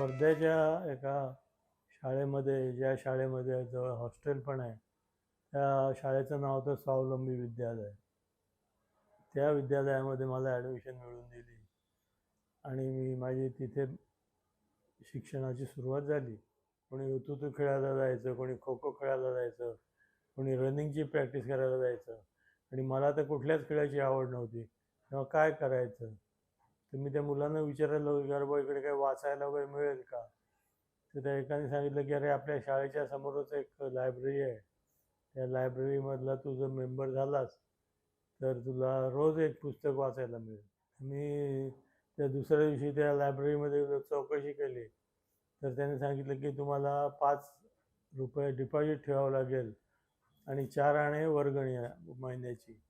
वर्ध्याच्या एका शाळेमध्ये ज्या शाळेमध्ये जवळ हॉस्टेल पण आहे त्या शाळेचं नाव होतं स्वावलंबी विद्यालय. त्या विद्यालयामध्ये मला ॲडमिशन मिळून दिली. आणि मी माझी तिथे शिक्षणाची सुरुवात झाली. कोणी हुतुतू खेळायला जायचं कोणी खो खो खेळायला जायचं कोणी रनिंगची प्रॅक्टिस करायला जायचं. आणि मला तर कुठल्याच खेळाची आवड नव्हती. तेव्हा काय करायचं? तर मी त्या मुलांना विचारायला लागलो की अरे बुवा इकडे काय वाचायला वगैरे मिळेल का? तर त्या एकाने सांगितलं की अरे आपल्या शाळेच्या समोरच एक लायब्ररी आहे. त्या लायब्ररीमधला तू जर मेंबर झालास तर तुला रोज एक पुस्तक वाचायला मिळेल. मी त्या दुसऱ्या दिवशी त्या लायब्ररीमध्ये चौकशी केली. तर त्याने सांगितलं की तुम्हाला पाच रुपये डिपॉझिट ठेवावं लागेल आणि चार आणे वर्गणी महिन्याची.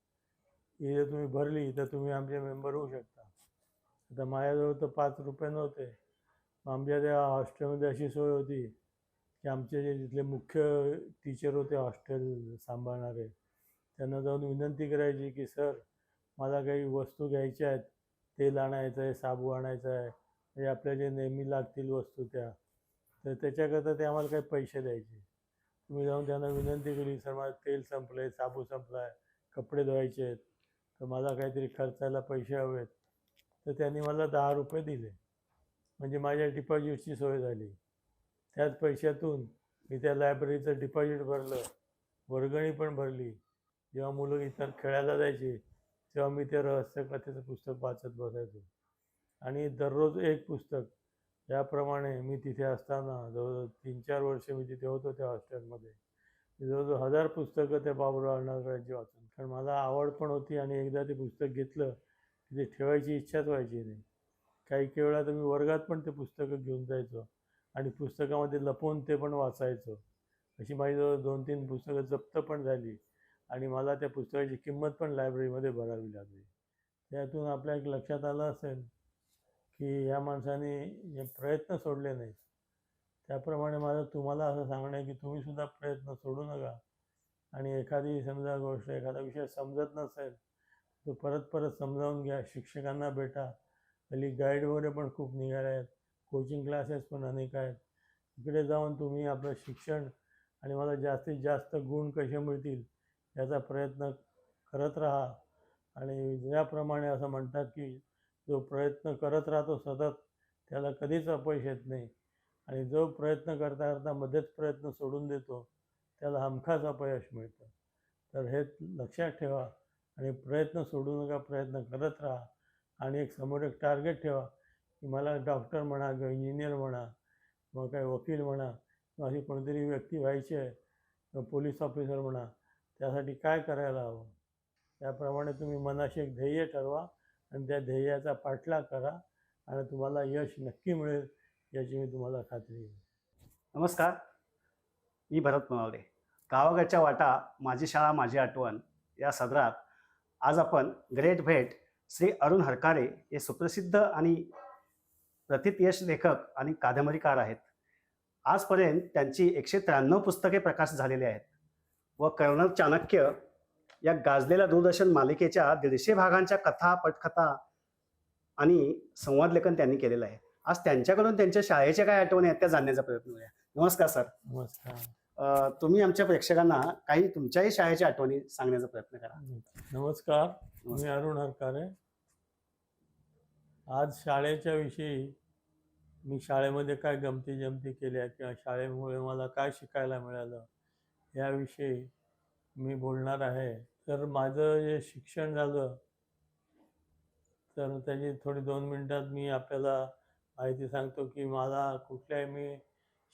ही जर तुम्ही भरली तर तुम्ही आमचे मेंबर होऊ शकता. आता माझ्याजवळ तर पाच रुपये नव्हते. आमच्या त्या हॉस्टेलमध्ये अशी सोय होती की आमचे जे तिथले मुख्य टीचर होते हॉस्टेल सांभाळणारे त्यांना जाऊन विनंती करायची की सर मला काही वस्तू घ्यायच्या आहेत तेल आणायचं आहे साबू आणायचा आहे म्हणजे आपल्या जे नेहमी लागतील वस्तू त्या. तर त्याच्याकरता ते आम्हाला काही पैसे द्यायचे. तुम्ही जाऊन त्यांना विनंती केली सर माझं तेल संपलं आहे साबू संपला आहे कपडे धुवायचे आहेत तर मला काहीतरी खर्चायला पैसे हवेत. तर त्यांनी मला दहा रुपये दिले. म्हणजे माझ्या डिपॉझिटची सोय झाली. त्याच पैशातून मी त्या लायब्ररीचं डिपॉझिट भरलं. वर्गणी पण भरली. जेव्हा मुलं इतर खेळायला जायची तेव्हा मी ते रहस्यकथेचं पुस्तक वाचत बसायचो. आणि दररोज एक पुस्तक याप्रमाणे मी तिथे असताना जवळजवळ तीन चार वर्ष मी तिथे होतो त्या हॉस्टेलमध्ये. जवळजवळ हजार पुस्तकं त्या बाबूराव अण्णाकरांची वाचून. कारण मला आवड पण होती आणि एकदा ते पुस्तक घेतलं तिथे ठेवायची इच्छाच व्हायची नाही. काही काही वेळा तर मी वर्गात पण ते पुस्तकं घेऊन जायचो आणि पुस्तकामध्ये लपवून ते पण वाचायचो. अशी माझी जवळ दोन तीन पुस्तकं जप्त पण झाली आणि मला त्या पुस्तकाची किंमत पण लायब्ररीमध्ये भरावी लागली. त्यातून आपल्या एक लक्षात आलं असेल की ह्या माणसाने प्रयत्न सोडले नाहीत. त्याप्रमाणे माझं तुम्हाला असं सांगणं आहे की तुम्हीसुद्धा प्रयत्न सोडू नका. आणि एखादी समजा गोष्ट एखादा विषय समजत नसेल तो परत परत समजावून घ्या. शिक्षकांना भेटा. हल्ली गाईड वगैरे पण खूप निघाले आहेत. कोचिंग क्लासेस पण अनेक आहेत. इकडे जाऊन तुम्ही आपलं शिक्षण आणि मला जास्तीत जास्त गुण कसे मिळतील याचा प्रयत्न करत राहा. आणि ज्याप्रमाणे असं म्हणतात की जो प्रयत्न करत राहतो सतत त्याला कधीच अपयश येत नाही. आणि जो प्रयत्न करता करता मध्येच प्रयत्न सोडून देतो त्याला हमखास अपयश मिळतं. तर हे लक्षात ठेवा. आणि प्रयत्न सोडू नका प्रयत्न करत राहा. आणि एक समोर एक टार्गेट ठेवा. की मला डॉक्टर म्हणा किंवा इंजिनियर म्हणा किंवा काही वकील म्हणा किंवा अशी कोणतरी व्यक्ती व्हायची आहे किंवा पोलीस ऑफिसर म्हणा त्यासाठी काय करायला हवं? त्याप्रमाणे तुम्ही मनाशी एक ध्येय ठरवा आणि त्या ध्येयाचा पाठलाग करा आणि तुम्हाला यश नक्की मिळेल याची मी तुम्हाला खात्री आहे. नमस्कार. मी भरत मनवले गावाकडच्या वाटा माझी शाळा माझी आठवण या सदरात आज आपण ग्रेट भेट श्री अरुण हरकारे हे सुप्रसिद्ध आणि प्रथित यश लेखक आणि कादंबरीकार आहेत. आजपर्यंत त्यांची एकशे त्र्याण्णव पुस्तके प्रकाश झालेली आहेत व कर्नल चाणक्य या गाजलेल्या दूरदर्शन मालिकेच्या दीडशे भागांच्या कथा पटकथा आणि संवाद लेखन त्यांनी केलेलं आहे. आज त्यांच्याकडून त्यांच्या शाळेच्या काय आठवणी आहेत त्या जाणण्याचा प्रयत्न करूया. नमस्कार सर. नमस्कार. तुम्ही आमच्या प्रेक्षकांना काही तुमच्याही शाळेच्या आठवणी सांगण्याचा प्रयत्न करा. नमस्कार. मी अरुण हरकारे. आज शाळेच्या विषयी मी शाळेमध्ये काय गमती जमती केल्या किंवा शाळेमुळे मला काय शिकायला मिळालं याविषयी मी बोलणार आहे. तर माझं जे शिक्षण झालं तर त्याची थोडी दोन मिनटात मी आपल्याला माहिती सांगतो की मला कुठल्याही मी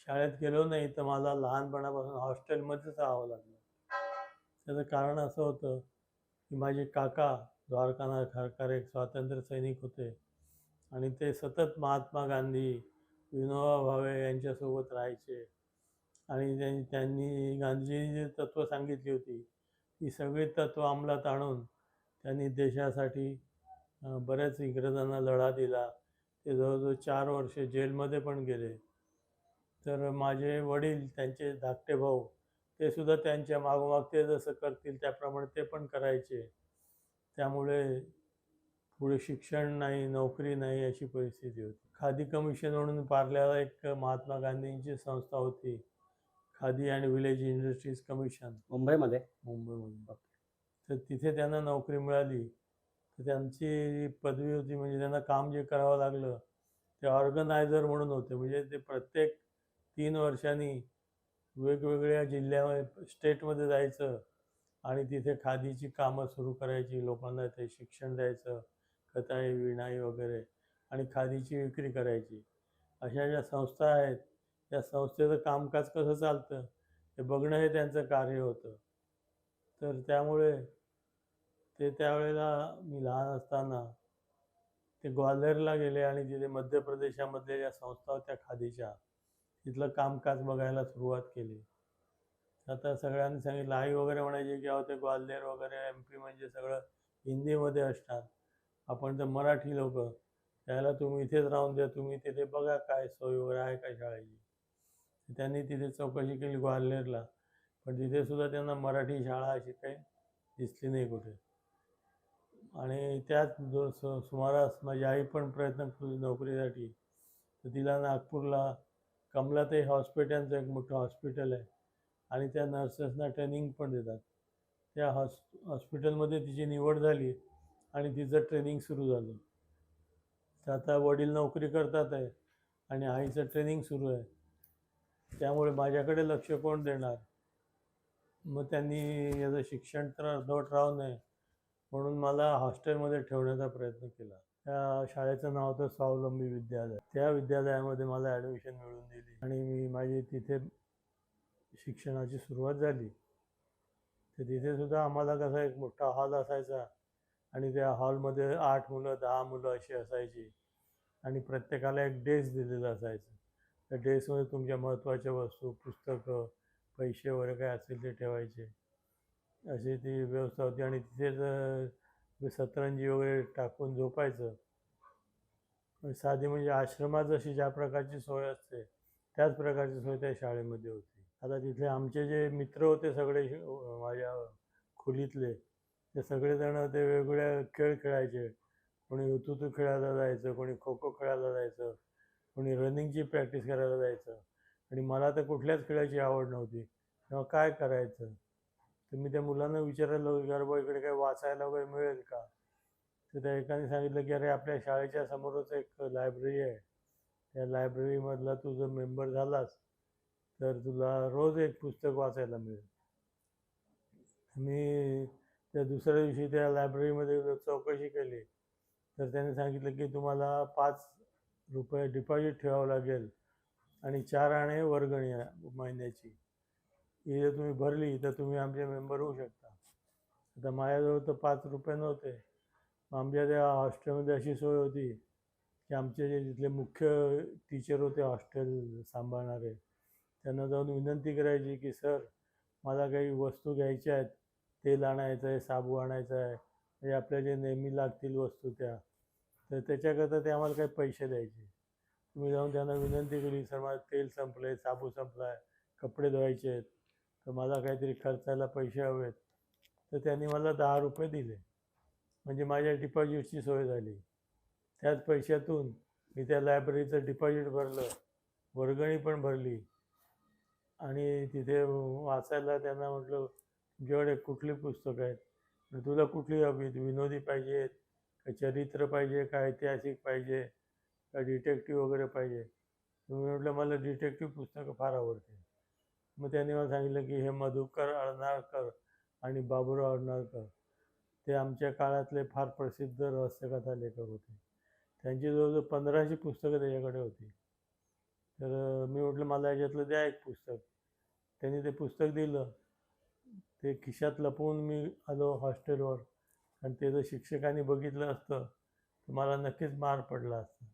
शाळेत गेलो नाही तर मला लहानपणापासून हॉस्टेलमध्येच राहावं लागलं. त्याचं कारण असं होतं की माझे काका द्वारकानाथ खरकार एक स्वातंत्र्य सैनिक होते आणि ते सतत महात्मा गांधी विनोबा भावे यांच्यासोबत राहायचे. आणि त्यांनी त्यांनी गांधीजींनी जी तत्त्व सांगितली होती ती सगळी तत्त्व अंमलात आणून त्यांनी देशासाठी बऱ्याच इंग्रजांना लढा दिला. ते जवळजवळ चार वर्ष जेलमध्ये पण गेले. तर माझे वडील त्यांचे धाकटे भाऊ ते सुद्धा त्यांच्या मागोमाग ते जसं करतील त्याप्रमाणे ते पण करायचे. त्यामुळे पुढे शिक्षण नाही नोकरी नाही अशी परिस्थिती होती. खादी कमिशन म्हणून पार्ल्याला एक महात्मा गांधींची संस्था होती. Khadi and village industries commission. मुंबईमध्ये? मुंबईमध्ये. तर तिथे त्यांना नोकरी मिळाली. तर त्यांची पदवी होती म्हणजे त्यांना काम जे करावं लागलं ते ऑर्गनायझर म्हणून होते. म्हणजे ते प्रत्येक तीन वर्षांनी वेगवेगळ्या जिल्ह्यामध्ये स्टेटमध्ये जायचं आणि तिथे खादीची कामं सुरू करायची लोकांना ते शिक्षण द्यायचं कताई विणाई वगैरे आणि खादीची विक्री करायची. अशा ज्या संस्था आहेत त्या संस्थेचं कामकाज कसं चालतं हे बघणं हे त्यांचं कार्य होतं. तर त्यामुळे ते त्यावेळेला मी लहान असताना ते ग्वाल्हेरला गेले आणि तिथे मध्य प्रदेशामधल्या ज्या संस्था होत्या खादीच्या तिथलं कामकाज बघायला सुरुवात केली. आता सगळ्यांनी सांगितलं आई वगैरे म्हणायचे की अहो ते ग्वाल्हेर वगैरे एम पी म्हणजे सगळं हिंदीमध्ये असणार. आपण तर मराठी लोक. त्याला तुम्ही इथेच राहून द्या तुम्ही तिथे बघा काय सोय वगैरे आहे काय शाळेची. त्यांनी तिथे चौकशी केली ग्वाल्हेरला. पण तिथे सुद्धा त्यांना मराठी शाळा अशी काही दिसली नाही कुठे. आणि त्याच जो सु सुमारास माझी आई पण प्रयत्न केली नोकरीसाठी. तर तिला नागपूरला कमलाताई हॉस्पिटलचं एक मोठं हॉस्पिटल आहे. आणि त्या नर्सेसना ट्रेनिंग पण देतात. त्या हॉस् हॉस्पिटलमध्ये तिची निवड झाली आणि तिचं ट्रेनिंग सुरू झालं. तर आता वडील नोकरी करतात आहे आणि आईचं ट्रेनिंग सुरू आहे. त्यामुळे माझ्याकडे लक्ष कोण देणार? मग त्यांनी याचं शिक्षण तर अर्धवट राहू नये म्हणून मला हॉस्टेलमध्ये ठेवण्याचा प्रयत्न केला. त्या शाळेचं नाव होतं स्वावलंबी विद्यालय. त्या विद्यालयामध्ये मला ॲडमिशन मिळून दिली आणि मी माझी तिथे शिक्षणाची सुरुवात झाली. तर तिथे सुद्धा आम्हाला कसा एक मोठा हॉल असायचा आणि त्या हॉलमध्ये आठ मुलं दहा मुलं अशी असायची आणि प्रत्येकाला एक डेस्क दिलेला असायचं. त्या डेस्कमध्ये तुमच्या महत्त्वाच्या वस्तू पुस्तकं पैसे वगैरे काय असेल ते ठेवायचे. अशी ती व्यवस्था होती आणि तिथेच अ, सतरंजी वगैरे टाकून झोपायचं. साधी म्हणजे आश्रमात जशी ज्या प्रकारची सोय असते त्याच प्रकारची सोय त्या शाळेमध्ये होती. आता तिथले आमचे जे मित्र होते सगळे माझ्या खोलीतले ते सगळेजण ते वेगवेगळ्या खेळ खेळायचे. कोणी ऋतुतू खेळायला जायचं कोणी खो खो खेळायला जायचं कोणी रनिंगची प्रॅक्टिस करायला जायचं. आणि मला तर कुठल्याच खेळाची आवड नव्हती. तेव्हा काय करायचं? तर मी त्या मुलांना विचारायला लागलो की अरे बुवा इकडे काय वाचायला वगैरे मिळेल का? तर त्या एकाने सांगितलं की अरे आपल्या शाळेच्या समोरच एक लायब्ररी आहे. त्या लायब्ररीमधला तू जर मेंबर झालास तर तुला रोज एक पुस्तक वाचायला मिळेल. मी त्या दुसऱ्या दिवशी त्या लायब्ररीमध्ये चौकशी केली. तर त्याने सांगितलं की तुम्हाला पाच रुपये डिपॉझिट ठेवावं लागेल आणि चार आणे वर्गणी आहे महिन्याची. ही जर तुम्ही भरली तर तुम्ही आमचे मेंबर होऊ शकता. आता माझ्याजवळ तर पाच रुपये नव्हते. आमच्या त्या हॉस्टेलमध्ये अशी सोय होती की आमचे जे तिथले मुख्य टीचर होते हॉस्टेल सांभाळणारे त्यांना जाऊन विनंती करायची की सर मला काही वस्तू घ्यायच्या आहेत तेल आणायचं आहे साबू आणायचा आहे म्हणजे आपल्या जे नेहमी लागतील वस्तू त्या. तर त्याच्याकरता ते आम्हाला काही पैसे द्यायचे. तुम्ही जाऊन त्यांना विनंती केली सर माझं तेल संपलं आहे साबू संपला आहे कपडे धुवायचे आहेत तर मला काहीतरी खर्चायला पैसे हवेत. तर त्यांनी मला दहा रुपये दिले. म्हणजे माझ्या डिपॉझिटची सोय झाली. त्याच पैशातून मी त्या लायब्ररीचं डिपॉझिट भरलं. वर्गणी पण भरली. आणि तिथे वाचायला त्यांना म्हटलं तुमच्याकडे कुठली पुस्तकं आहेत? आणि तुला कुठली हवी विनोदी पाहिजेत का चरित्र पाहिजे का ऐतिहासिक पाहिजे का डिटेक्टिव्ह वगैरे पाहिजे? तुम्ही म्हटलं मला डिटेक्टिव्ह पुस्तकं फार आवडते. मग त्यांनी मला सांगितलं की हे मधुकर अळणारकर आणि बाबूराव अळणारकर ते आमच्या काळातले फार प्रसिद्ध रहस्यकथा लेखक होते. त्यांची जवळजवळ पंधराशे पुस्तकं त्याच्याकडे होती. तर मी म्हटलं मला याच्यातलं द्या एक पुस्तक. त्यांनी ते पुस्तक दिलं. ते खिशात लपवून मी आलो हॉस्टेलवर आणि ते जर शिक्षकांनी बघितलं असतं तर मला नक्कीच मार पडला असता.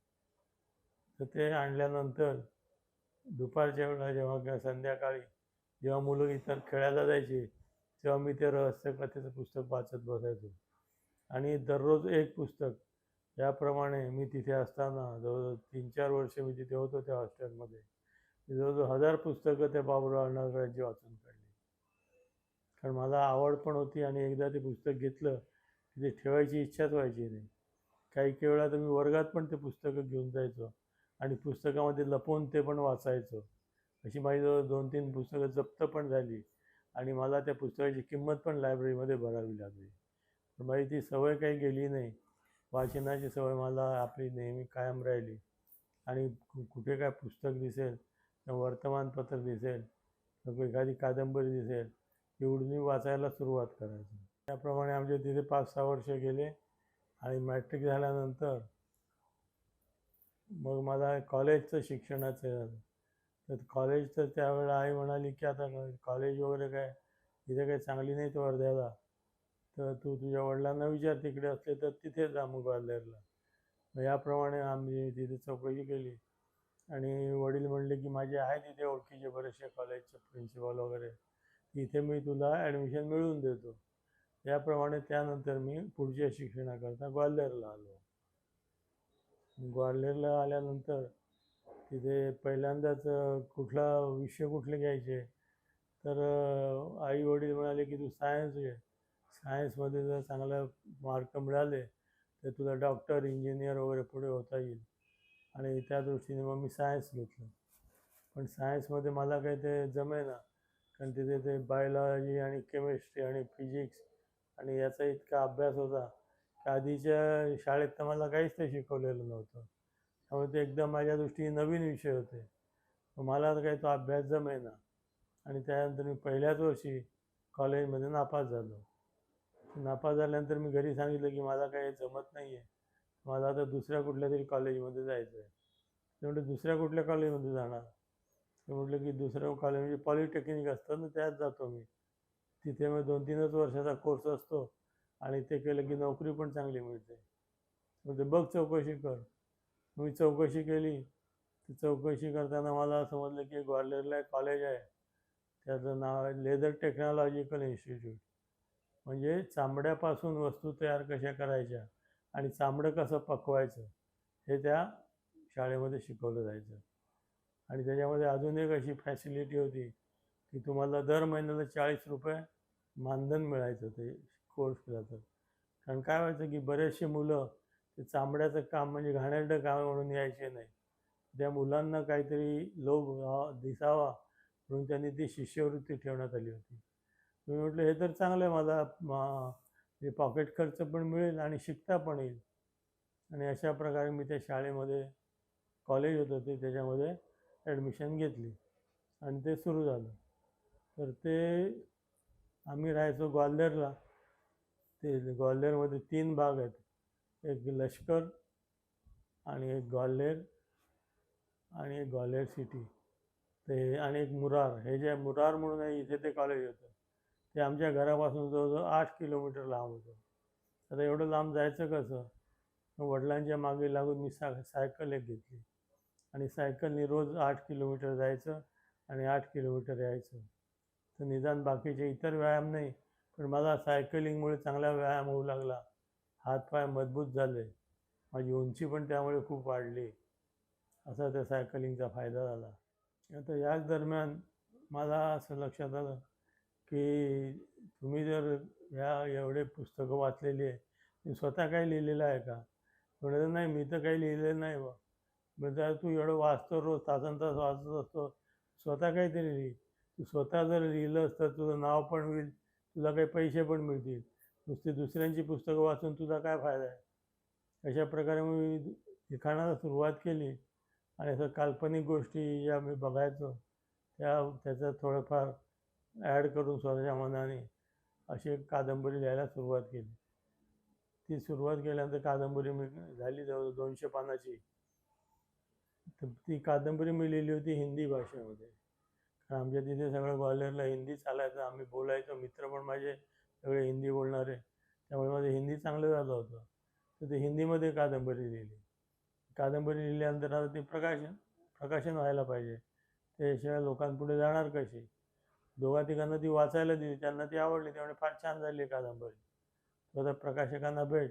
तर ते आणल्यानंतर दुपारच्या वेळेला जेव्हा किंवा संध्याकाळी जेव्हा मुलं इतर खेळायला जायची तेव्हा मी ते रहस्यकथेचं पुस्तक वाचत बसायचो. आणि दररोज एक पुस्तक याप्रमाणे मी तिथे असताना जवळजवळ तीन चार वर्ष मी तिथे होतो त्या हॉस्टेलमध्ये जवळजवळ हजार पुस्तकं त्या बाबूराव अण्णाकरांची वाचून काढली. कारण मला आवड पण होती आणि एकदा ते पुस्तक घेतलं की ते ठेवायची इच्छाच व्हायची नाही. काही काही वेळा तर मी वर्गात पण ते पुस्तकं घेऊन जायचो आणि पुस्तकामध्ये लपवून ते पण वाचायचो. अशी माझी जवळ दोन तीन पुस्तकं जप्त पण झाली आणि मला त्या पुस्तकाची किंमत पण लायब्ररीमध्ये भरावी लागली. पण माझी ती सवय काही गेली नाही. वाचनाची सवय मला आपली नेहमी कायम राहिली. आणि कुठे काय पुस्तक दिसेल वर्तमानपत्र दिसेल एखादी कादंबरी दिसेल एवढून मी वाचायला सुरुवात करायची. त्याप्रमाणे आमचे तिथे पाच सहा वर्ष गेले आणि मॅट्रिक झाल्यानंतर मग मला कॉलेजचं शिक्षणाचं तर कॉलेज तर त्यावेळेला आई म्हणाली की आता कॉलेज वगैरे काय तिथे काही चांगली नाही तो वर्ध्याला. तर तू तुझ्या वडिलांना विचार तिकडे असले तर तिथे जा मग ग्वाल्हेरला. मग याप्रमाणे आम्ही तिथे चौकशी केली. आणि वडील म्हणले की माझे आहे तिथे ओळखीचे बरेचसे कॉलेजचे प्रिन्सिपॉल वगैरे. तिथे मी तुला ॲडमिशन मिळवून देतो. याप्रमाणे त्यानंतर मी पुढच्या शिक्षणाकरता ग्वाल्हेरला आलो. ग्वाल्हेरला आल्यानंतर तिथे पहिल्यांदाच कुठला विषय कुठले घ्यायचे? तर आई वडील म्हणाले की तू सायन्स घे. सायन्समध्ये जर चांगला मार्क मिळाले तर तुला डॉक्टर इंजिनियर वगैरे पुढे होता येईल. आणि त्या दृष्टीने मग मी सायन्स घेतलं. पण सायन्समध्ये मला काही ते जमेना. कारण तिथे ते बायोलॉजी आणि केमिस्ट्री आणि फिजिक्स आणि याचा इतका अभ्यास होता. की आधीच्या शाळेत तर मला काहीच ते शिकवलेलं नव्हतं. त्यामुळे ते एकदम माझ्या दृष्टीने नवीन विषय होते. मला तर काही तो अभ्यास जमेना. आणि त्यानंतर मी पहिल्याच वर्षी कॉलेजमध्ये नापास झालो. नापास झाल्यानंतर मी घरी सांगितलं की मला काही जमत नाही आहे मला आता दुसऱ्या कुठल्या तरी कॉलेजमध्ये जायचं आहे ते म्हटलं दुसऱ्या कुठल्या कॉलेजमध्ये जाणार? ते म्हटलं की दुसरं कॉलेज म्हणजे पॉलिटेक्निक असतं ना त्यात जातो मी. तिथे मग दोन तीनच वर्षाचा कोर्स असतो आणि ते केलं की नोकरी पण चांगली मिळते. म्हणजे बघ चौकशी कर. मी चौकशी केली. ती चौकशी करताना मला समजलं की ग्वाल्हेरला एक कॉलेज आहे. त्याचं नाव आहे लेदर टेक्नॉलॉजिकल इन्स्टिट्यूट. म्हणजे चामड्यापासून वस्तू तयार कशा करायच्या आणि चामडं कसं पकवायचं हे त्या शाळेमध्ये शिकवलं जायचं. आणि त्याच्यामध्ये अजून एक अशी फॅसिलिटी होती की तुम्हाला दर महिन्याला चाळीस रुपये मानधन मिळायचं ते कोर्स केला तर. कारण काय व्हायचं की बरेचसे मुलं ते चामड्याचं काम म्हणजे घाणेरडं काम म्हणून यायचे नाही. त्या मुलांना काहीतरी लोभ दिसावा म्हणून त्यांनी ती शिष्यवृत्ती ठेवण्यात आली होती. मी म्हटलं हे तर चांगलं आहे मला मा- हे पॉकेट खर्च पण मिळेल आणि शिकता पण येईल. आणि अशा प्रकारे मी त्या शाळेमध्ये कॉलेज होतं ते त्याच्यामध्ये ॲडमिशन घेतली आणि ते सुरू झालं. तर ते आम्ही राहायचो ग्वाल्हेरला. ते ग्वाल्हेरमध्ये तीन भाग आहेत. एक लष्कर आणि एक ग्वाल्हेर आणि एक ग्वाल्हेर सिटी. ते आणि एक मुरार. हे जे मुरार म्हणून आहे इथे ते कॉलेज होतं. ते आमच्या घरापासून जवळजवळ आठ किलोमीटर लांब होतं. आता एवढं लांब जायचं कसं? वडिलांच्या मागे लागून मी सा सायकल एक घेतली. आणि सायकलने रोज आठ किलोमीटर जायचं आणि आठ किलोमीटर यायचं. तर निदान बाकीचे इतर व्यायाम नाही पण मला सायकलिंगमुळे चांगला व्यायाम होऊ लागला. हातपाय मजबूत झाले. माझी उंची पण त्यामुळे खूप वाढली. असा त्या सायकलिंगचा फायदा झाला. आता याच दरम्यान मला असं लक्षात आलं की तुम्ही जर ह्या एवढे पुस्तकं वाचलेली आहे तुम्ही स्वतः काही लिहिलेलं आहे का? म्हणलं नाही मी तर काही लिहिलेलं नाही बा म्हणजे तू एवढं वाचतो रोज तासन तास वाचत असतो. स्वतः काहीतरी लिही. तू स्वतः जर लिहिलंस तर तुझं नाव पण होईल तुला काही पैसे पण मिळतील. नुसती दुसऱ्यांची पुस्तकं वाचून तुझा काय फायदा आहे? अशा प्रकारे मी लिखाणाला सुरुवात केली आणि असं काल्पनिक गोष्टी ज्या मी बघायचो त्या त्याचं थोडंफार ॲड करून स्वतःच्या मनाने अशी एक कादंबरी लिहायला सुरुवात केली. ती सुरुवात केल्यानंतर कादंबरी मी झाली जवळ दोनशे पानाची. तर ती कादंबरी मी लिहिली होती हिंदी भाषेमध्ये. कारण आमच्या तिथे सगळं ग्वाल्हेरला हिंदी चालायचं आम्ही बोलायचो मित्र पण माझे सगळे हिंदी बोलणारे. त्यामुळे माझं हिंदी चांगलं झालं होतं. तर ते हिंदीमध्ये कादंबरी लिहिली. कादंबरी लिहिल्यानंतर आता ते प्रकाशन प्रकाशन व्हायला पाहिजे. त्याशिवाय लोकांपुढे जाणार कशी दोघा तिघांना ती वाचायला दिली. त्यांना ती आवडली. त्यामुळे फार छान झाली आहे कादंबरी. तो आता प्रकाशकांना भेट.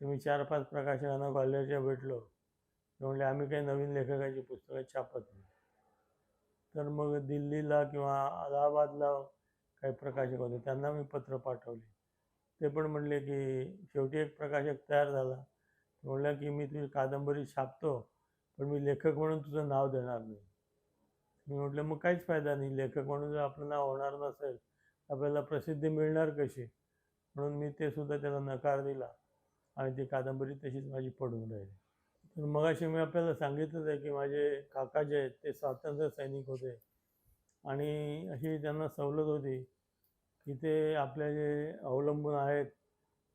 तर मी चार पाच प्रकाशकांना ग्वाल्हेरच्या भेटलो. ते म्हणले आम्ही काही नवीन लेखकाची पुस्तकं छापत नाही. तर मग दिल्लीला किंवा अलाहाबादला काही प्रकाशक होते त्यांना मी पत्र पाठवले. ते पण म्हणले की शेवटी एक प्रकाशक तयार झाला. म्हणलं की मी तुझी कादंबरी छापतो पण मी लेखक म्हणून तुझं नाव देणार नाही. मी म्हटलं मग काहीच फायदा नाही लेखक म्हणून जर आपलं नाव होणार नसेल आपल्याला प्रसिद्धी मिळणार कशी? म्हणून मी ते सुद्धा त्याला नकार दिला आणि ती कादंबरी तशीच माझी पडून राहिली. तर मगाशी मी आपल्याला सांगितलंच आहे की माझे काका जे आहेत ते स्वातंत्र्य सैनिक होते. आणि अशी त्यांना सवलत होती. की ते आपल्या जे अवलंबून आहेत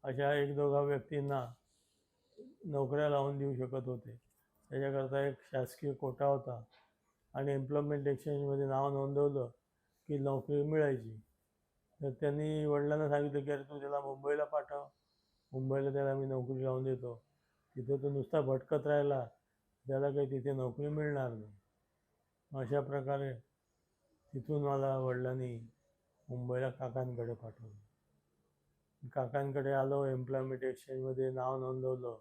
अशा एक दोघा व्यक्तींना नोकऱ्या लावून देऊ शकत होते. त्याच्याकरता एक शासकीय कोटा होता आणि एम्प्लॉयमेंट एक्सचेंजमध्ये नाव नोंदवलं की नोकरी मिळायची. तर त्यांनी वडिलांना सांगितलं की अरे तू त्याला मुंबईला पाठव. मुंबईला त्याला मी नोकरी लावून देतो. तिथे तो नुसता भटकत राहिला. त्याला काही तिथे नोकरी मिळणार नाही. अशा प्रकारे तिथून मला वडिलांनी मुंबईला काकांकडे पाठवलं. काकांकडे आलो एम्प्लॉयमेंट एक्सचेंजमध्ये नाव नोंदवलं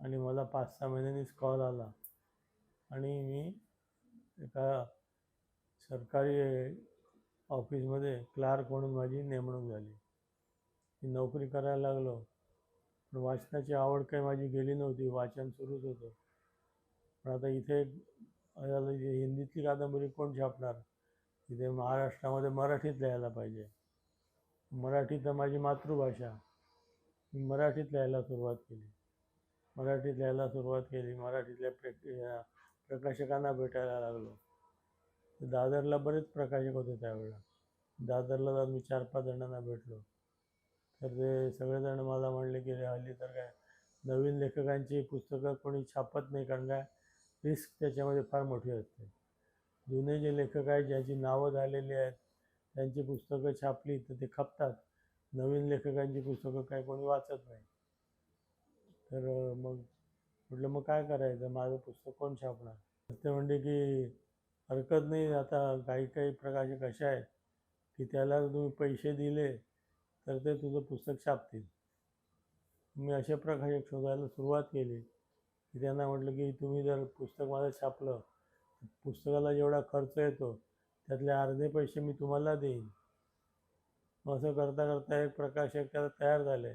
आणि मला पाच सहा महिन्यांनीच कॉल आला. आणि मी एका सरकारी ऑफिसमध्ये क्लार्क म्हणून माझी नेमणूक झाली. मी नोकरी करायला लागलो. पण वाचनाची आवड काही माझी गेली नव्हती वाचन सुरूच होतं. पण आता इथे आता इथे हिंदीतली कादंबरी कोण छापणार? ते महाराष्ट्रामध्ये मराठीत लिहायला पाहिजे. मराठी तर माझी मातृभाषा. मी मराठीत लिहायला सुरुवात केली. मराठीत लिहायला सुरुवात केली. मराठीतल्या प्रे प्रकाशकांना भेटायला लागलो. दादरला बरेच प्रकाशक होते त्यावेळेला. दादरला जाऊन मी चार पाच जणांना भेटलो. तर ते सगळेजण मला म्हणले की रे हल्ली तर काय नवीन लेखकांची पुस्तकं कोणी छापत नाही कारण काय? रिस्क त्याच्यामध्ये फार मोठी असते. जुने जे लेखक आहेत ज्याची नावं झालेली आहेत त्यांची पुस्तकं छापली तर ते खपतात. नवीन लेखकांची पुस्तकं काय कोणी वाचत नाही. तर मग म्हटलं मग काय करायचं? माझं पुस्तक कोण छापणार? ते म्हणते की हरकत नाही आता काही काही प्रकाशक असे आहेत की त्याला तुम्ही पैसे दिले तर ते तुझं पुस्तक छापतील. मी असे प्रकाशक शोधायला सुरुवात केली. की त्यांना म्हटलं की तुम्ही जर पुस्तक माझं छापलं पुस्तकाला जेवढा खर्च येतो त्यातले अर्धे पैसे मी तुम्हाला देईन. मग असं करता करता एक प्रकाशक त्याला तयार झाले.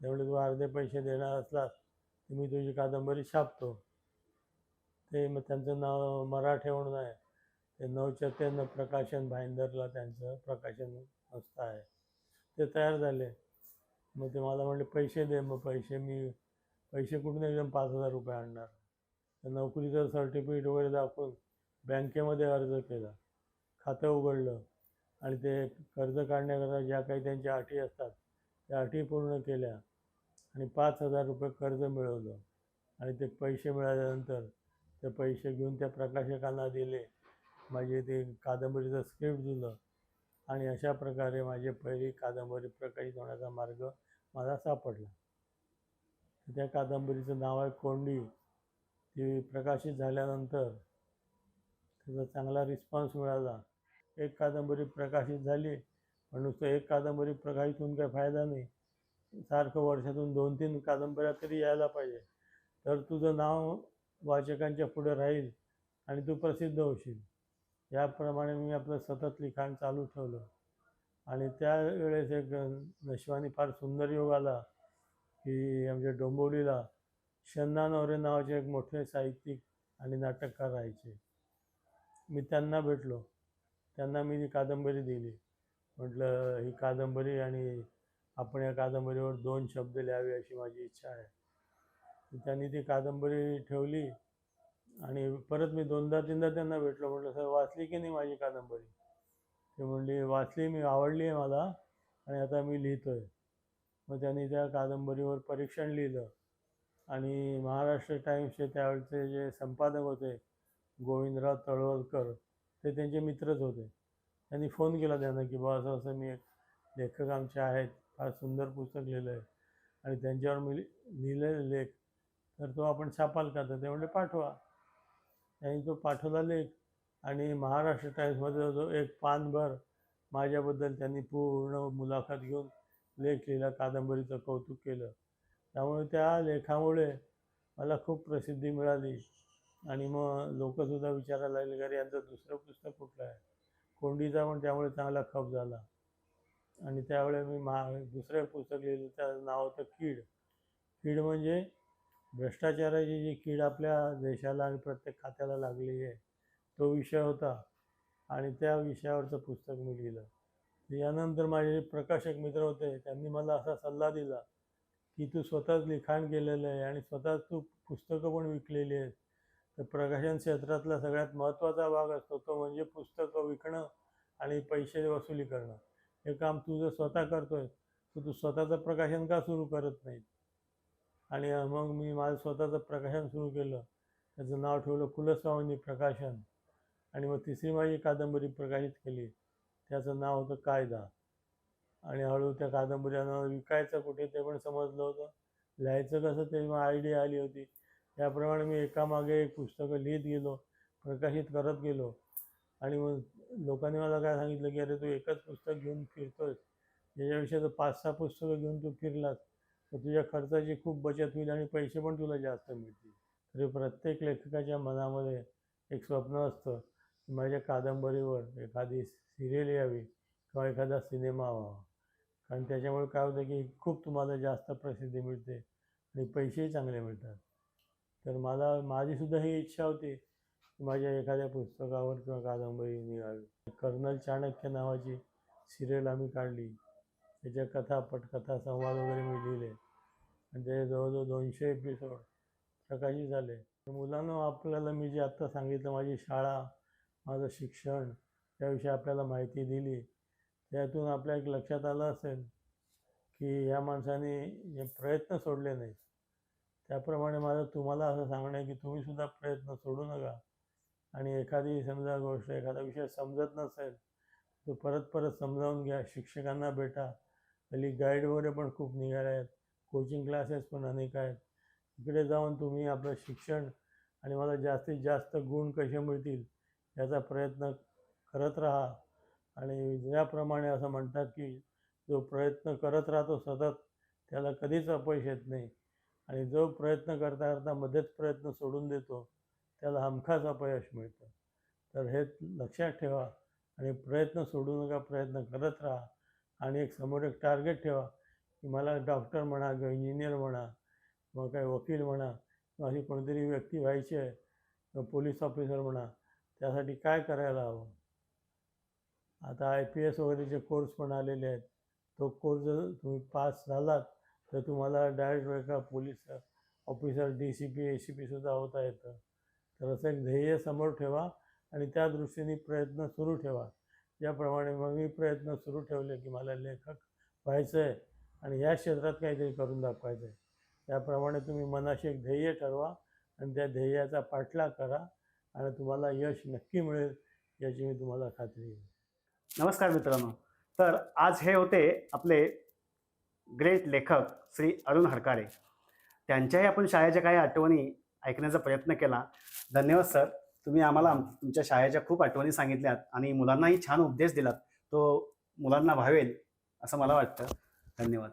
जेवढे तू अर्धे पैसे देणार असलास तर मी तुझी कादंबरी छापतो. ते मग त्यांचं नाव मराठे म्हणून आहे. ते नवचैतन्य प्रकाशन भाईंदरला त्यांचं प्रकाशन संस्था आहे. ते तयार झाले. मग ते मला म्हणले पैसे दे. मग पैसे मी पैसे कुठून एकदम पाच हजार रुपये आणणार. नोकरीचं सर्टिफिकेट वगैरे दाखवून बँकेमध्ये अर्ज केला. खातं उघडलं आणि ते कर्ज काढण्याकरता ज्या काही त्यांच्या अटी असतात त्या अटी पूर्ण केल्या आणि पाच हजार रुपये कर्ज मिळवलं. आणि ते पैसे मिळाल्यानंतर ते पैसे घेऊन त्या प्रकाशकांना दिले. माझे ते कादंबरीचं स्क्रिप्ट दिलं आणि अशा प्रकारे माझी पहिली कादंबरी प्रकाशित होण्याचा मार्ग मला सापडला. त्या कादंबरीचं नाव आहे कोंडी. ती प्रकाशित झाल्यानंतर त्याचा चांगला रिस्पॉन्स मिळाला. एक कादंबरी प्रकाशित झाली पण नुसतं एक कादंबरी प्रकाशित होऊन काही फायदा नाही. सारखं वर्षातून दोन तीन कादंबऱ्या तरी यायला पाहिजे. तर तुझं नाव वाचकांच्या पुढे राहील आणि तू प्रसिद्ध होशील. याप्रमाणे मी आपलं सतत लिखाण चालू ठेवलं. आणि त्यावेळेस एक नशिबाने फार सुंदर योग आला की आमच्या डोंबवलीला शन्ना नवरे नावाचे एक मोठे साहित्यिक आणि नाटककार राहायचे. मी त्यांना भेटलो. त्यांना मी ती कादंबरी दिली. म्हटलं ही कादंबरी आणि आपण या कादंबरीवर दोन शब्द लिहावे अशी माझी इच्छा आहे. त्यांनी ती कादंबरी ठेवली आणि परत मी दोनदा तीनदा त्यांना भेटलो. म्हटलं सर वाचली की नाही माझी कादंबरी? ते म्हणली वाचली मी आवडली आहे मला आणि आता मी लिहितो आहे मग त्यांनी त्या कादंबरीवर परीक्षण लिहिलं. आणि महाराष्ट्र टाईम्सचे त्यावेळचे जे संपादक होते गोविंदराव तळवलकर ते त्यांचे मित्रच होते. त्यांनी फोन केला त्यांना की बा असं असं मी एक लेखक आमचे आहेत फार सुंदर पुस्तक लिहिलं आहे आणि त्यांच्यावर मी लिहिलेले लेख तर तो आपण छापाल का? तर ते म्हणजे पाठवा. त्यांनी तो पाठवला लेख आणि महाराष्ट्र टाईम्समध्ये जो एक पानभर माझ्याबद्दल त्यांनी पूर्ण मुलाखत घेऊन लेख लिहिला कादंबरीचं कौतुक केलं. त्यामुळे त्या लेखामुळे मला खूप प्रसिद्धी मिळाली. आणि मग लोकंसुद्धा विचारायला लागले का अरे यांचं दुसरं पुस्तक कुठलं आहे? कोंडीचा पण त्यामुळे चांगला खप झाला. आणि त्यावेळेस मी मा दुसरं पुस्तक लिहिलं त्याचं नाव होतं कीड. कीड म्हणजे भ्रष्टाचाराची जी कीड आपल्या देशाला आणि प्रत्येक खात्याला लागली आहे तो विषय होता. आणि त्या विषयावरचं पुस्तक मी लिहिलं. यानंतर माझे प्रकाशक मित्र होते त्यांनी मला असा सल्ला दिला की तू स्वतःच लिखाण केलेलं आहे आणि स्वतःच तू पुस्तकं पण विकलेली आहेत. तर प्रकाशन क्षेत्रातला सगळ्यात महत्त्वाचा भाग असतो तो म्हणजे पुस्तकं विकणं आणि पैसे वसुली करणं. हे काम तू जर स्वतः करतोय तर तू स्वतःचं प्रकाशन का सुरू करत नाही आणि मग मी माझं स्वतःचं प्रकाशन सुरू केलं त्याचं नाव ठेवलं कुलस्वामिनी प्रकाशन. आणि मग तिसरी माझी कादंबरी प्रकाशित केली त्याचं नाव होतं कायदा. आणि हळू त्या कादंबऱ्यांना विकायचं कुठे ते पण समजलं होतं. लिहायचं कसं ते मग आयडिया आली होती. त्याप्रमाणे मी एकामागे एक पुस्तकं लिहित गेलो प्रकाशित करत गेलो. आणि मग लोकांनी मला काय सांगितलं की अरे तू एकच पुस्तक घेऊन फिरतोयस. याच्याविषयी जर पाच सहा पुस्तकं घेऊन तू फिरलास तर तुझ्या खर्चाची खूप बचत होईल आणि पैसे पण तुला जास्त मिळतील. तरी प्रत्येक लेखकाच्या मनामध्ये एक स्वप्न असतं की माझ्या कादंबरीवर एखादी सिरियल यावी किंवा एखादा सिनेमा व्हावा. कारण त्याच्यामुळे काय होतं की खूप तुम्हाला जास्त प्रसिद्धी मिळते आणि पैसेही चांगले मिळतात. तर मला माझीसुद्धा ही इच्छा होती की माझ्या एखाद्या पुस्तकावर किंवा कादंबरी निघावी. कर्नल चाणक्य नावाची सिरियल आम्ही काढली. त्याच्या कथा पटकथा संवाद वगैरे मी लिहिले. आणि ते जवळजवळ दोनशे एपिसोड प्रकाशित झाले. तर मुलांना आपल्याला मी जे आत्ता सांगितलं माझी शाळा माझं शिक्षण त्याविषयी आपल्याला माहिती दिली. त्यातून आपल्या एक लक्षात आलं असेल की ह्या माणसाने हे प्रयत्न सोडले नाहीत. त्याप्रमाणे माझं तुम्हाला असं सांगणं आहे की तुम्हीसुद्धा प्रयत्न सोडू नका. आणि एखादी समजा गोष्ट एखादा विषय समजत नसेल तो परत परत समजावून घ्या. शिक्षकांना भेटा. हल्ली गाईड वगैरे पण खूप निघाले आहेत. कोचिंग क्लासेस पण अनेक आहेत. इकडे जाऊन तुम्ही आपलं शिक्षण आणि मला जास्तीत जास्त गुण कसे मिळतील याचा प्रयत्न करत राहा. आणि ज्याप्रमाणे असं म्हणतात की जो प्रयत्न करत राहतो सतत त्याला कधीच अपयश येत नाही. आणि जो प्रयत्न करता करता मध्येच प्रयत्न सोडून देतो त्याला हमखास अपयश मिळतं. तर हे लक्षात ठेवा आणि प्रयत्न सोडू नका प्रयत्न करत राहा. आणि एक समोर एक टार्गेट ठेवा की मला डॉक्टर म्हणा किंवा इंजिनियर म्हणा किंवा काही वकील म्हणा किंवा अशी कोणतरी व्यक्ती व्हायची आहे किंवा पोलीस ऑफिसर म्हणा त्यासाठी काय करायला हवं? आता आय पी एस वगैरेचे कोर्स पण आलेले आहेत तो कोर्स जर तुम्ही पास झालात तर तुम्हाला डायरेक्ट एका police officer D C P A C पीसुद्धा होता येतं. तर असं एक ध्येय समोर ठेवा आणि त्या दृष्टीने प्रयत्न सुरू ठेवा. ज्याप्रमाणे मग मी प्रयत्न सुरू ठेवले की मला लेखक व्हायचं आहे आणि या क्षेत्रात काहीतरी करून दाखवायचं आहे त्याप्रमाणे तुम्ही मनाशी एक ध्येय ठरवा आणि त्या ध्येयाचा पाठलाग करा आणि तुम्हाला यश नक्की मिळेल याची मी तुम्हाला खात्री आहे. नमस्कार मित्रांनो. तर आज हे होते आपले ग्रेट लेखक श्री अरुण हरकारे. त्यांच्याही आपण शाळेच्या काही आठवणी ऐकण्याचा प्रयत्न केला. धन्यवाद सर तुम्ही आम्हाला तुमच्या शाळेच्या खूप आठवणी सांगितल्यात आणि मुलांनाही छान उपदेश दिलात. तो मुलांना भावेल असं मला वाटतं. धन्यवाद.